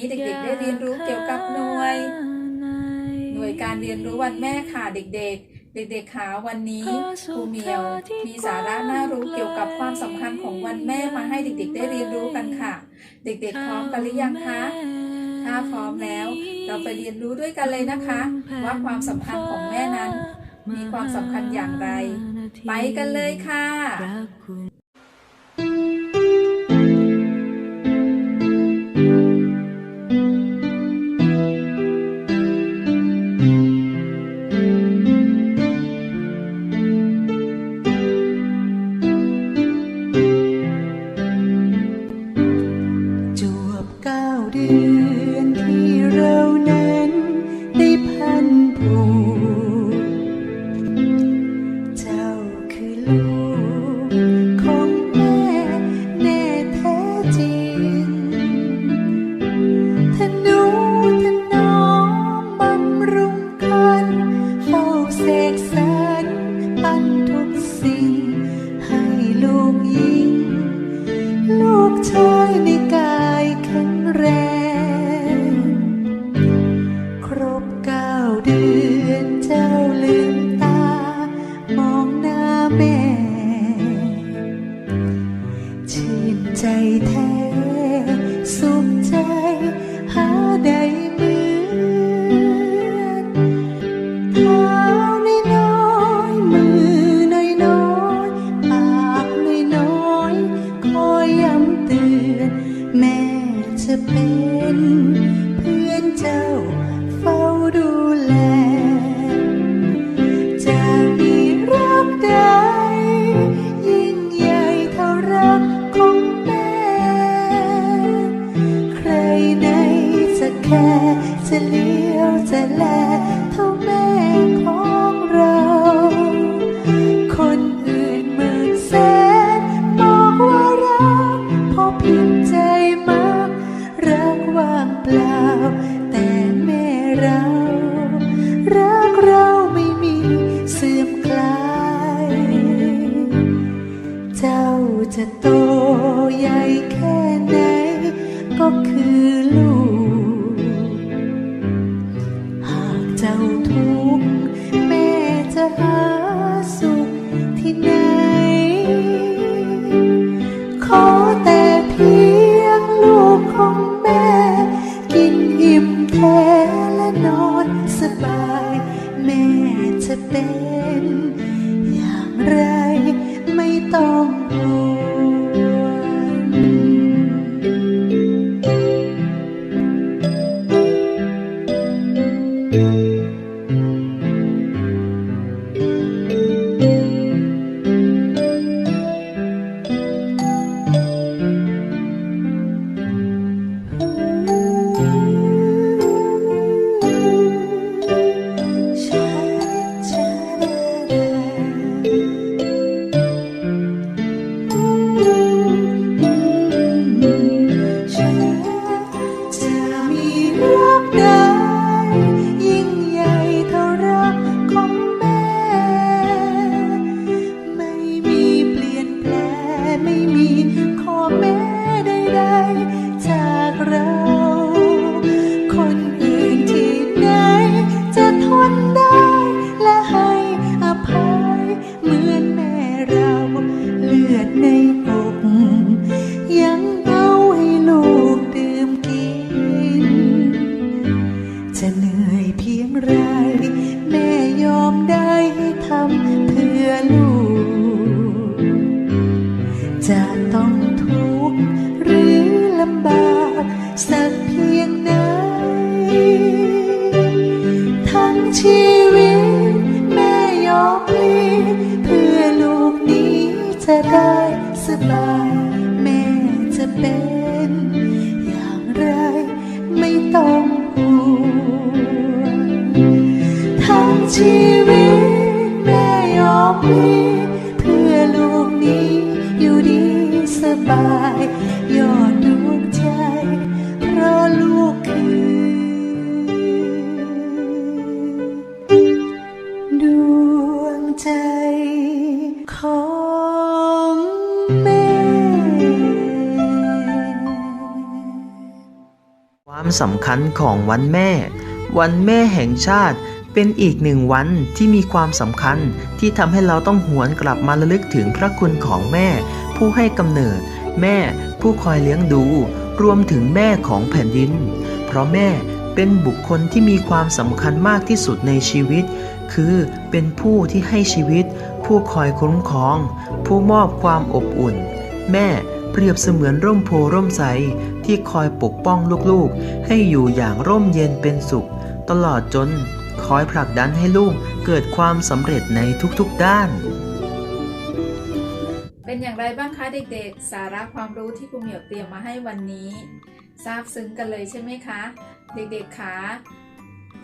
นี้เด็กๆ ได้เรียนรู้เกี่ยวกับหน่วย หน่วยการเรียนรู้วันแม่ค่ะเด็กๆเด็กๆคะวันนี้ครูเมียวมีสาระน่ารู้เกี่ยวกับความสำคัญของวันแม่มาให้เด็กๆ ได้เรียนรู้กันค่ะ เด็กๆพร้อมกันหรือยังคะ ถ้าพร้อมแล้ว เราไปเรียนรู้ด้วยกันเลยนะคะ ว่าความสำคัญของแม่นั้น มีความสำคัญอย่างไร ไปกันเลยค่ะ ยวจะแลเท่าแม่ของเรา คนอื่นหมื่นแสนบอกว่ารักพอเพียงใจมากรักว่างเปล่า ได้สบายแม่จะเป็น อย่างไรไม่ต้องห่วงทั้งชีวิตแม่ยอมพลีเพื่อลูกนี้อยู่ดีสบาย ความสำคัญของวันแม่ วันแม่แห่งชาติเป็นอีกหนึ่งวันที่มีความสำคัญที่ทำให้เราต้องหวนกลับมาระลึกถึงพระคุณของแม่ ผู้ให้กำเนิด แม่ผู้คอยเลี้ยงดู รวมถึงแม่ของแผ่นดิน เพราะแม่เป็นบุคคลที่มีความสำคัญมากที่สุดในชีวิต คือเป็นผู้ที่ให้ชีวิต ผู้คอยคุ้มครอง ผู้มอบความอบอุ่น แม่ เปรียบเสมือนร่มโพร่มใสที่คอยปกป้องลูกๆ ให้อยู่อย่างร่มเย็นเป็นสุข ตลอดจนคอยผลักดันให้ลูกเกิดความสำเร็จในทุกๆด้าน เป็นอย่างไรบ้างคะเด็กๆ สาระความรู้ที่ครูเหมียวเตรียมมาให้วันนี้ ทราบซึ้งกันเลยใช่ไหมคะ เด็กๆคะ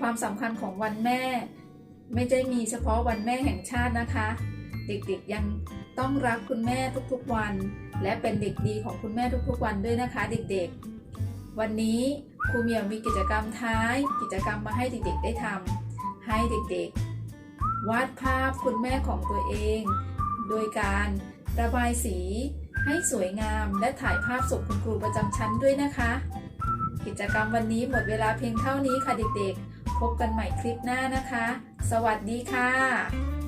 ความสำคัญของวันแม่ ไม่ได้มีเฉพาะวันแม่แห่งชาตินะคะ เด็กๆยังต้องรักคุณแม่ทุกๆวัน และเป็นเด็กดีของคุณแม่ทุกๆวันด้วยนะคะ เด็กๆ วันนี้ครูเมียวมีกิจกรรมท้าย กิจกรรมมาให้เด็กๆได้ทำให้เด็กๆ วาดภาพคุณแม่ของตัวเอง โดยการระบายสีให้สวยงามและถ่ายภาพส่งคุณครูประจำชั้นด้วยนะคะ กิจกรรมวันนี้หมดเวลาเพียงเท่านี้ค่ะเด็กๆ พบกันใหม่คลิปหน้านะคะ สวัสดีค่ะ